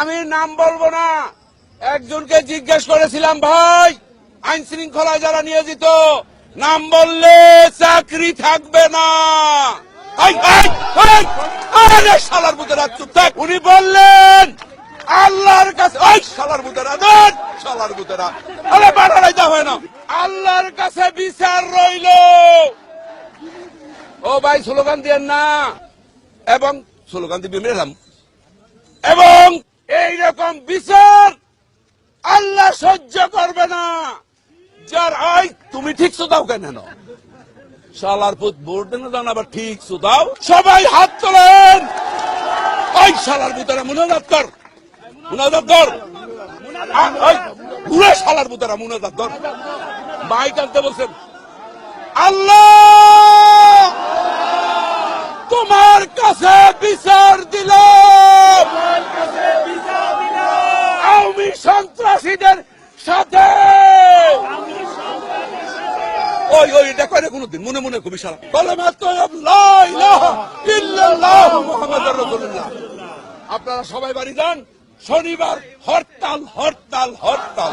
আমি নাম বলব না। একজনকে জিজ্ঞেস করেছিলাম, ভাই, আইন শৃঙ্খলায় যারা নিয়োজিত, নাম বললে চাকরি থাকবে না। শালার বুতেরা চুপ থাক। উনি বললেন, আল্লাহর কাছে ওই শালার বুতেরা দেন শালার বুতেরা আরে বাড়াই দেওয়া হয় না। আল্লাহর কাছে বিচার রইল। ও ভাই, স্লোগান দিয়েন না। এবং, স্লোগান দিয়ে মেরেলাম এবং রকম বিচার আল্লাহ সহ্য করবে না। যার আই তুমি ঠিক দাও কেন? শালার পুত দাও আবার ঠিক দাও সবাই হাত তোলেন। ওই শালার পুতারা মুনাজাত কর। পুরো শালার মাইক আনতে বলছেন, আল্লাহ, তোমার কাছে বিচার দিল সন্ত্রাসীদের সাথে। ওই ওই এটা করে কোনদিন, মনে মনে খুবই সারা। মাত্র আপনারা সবাই বাড়ি যান, শনিবার হরতাল হরতাল হরতাল।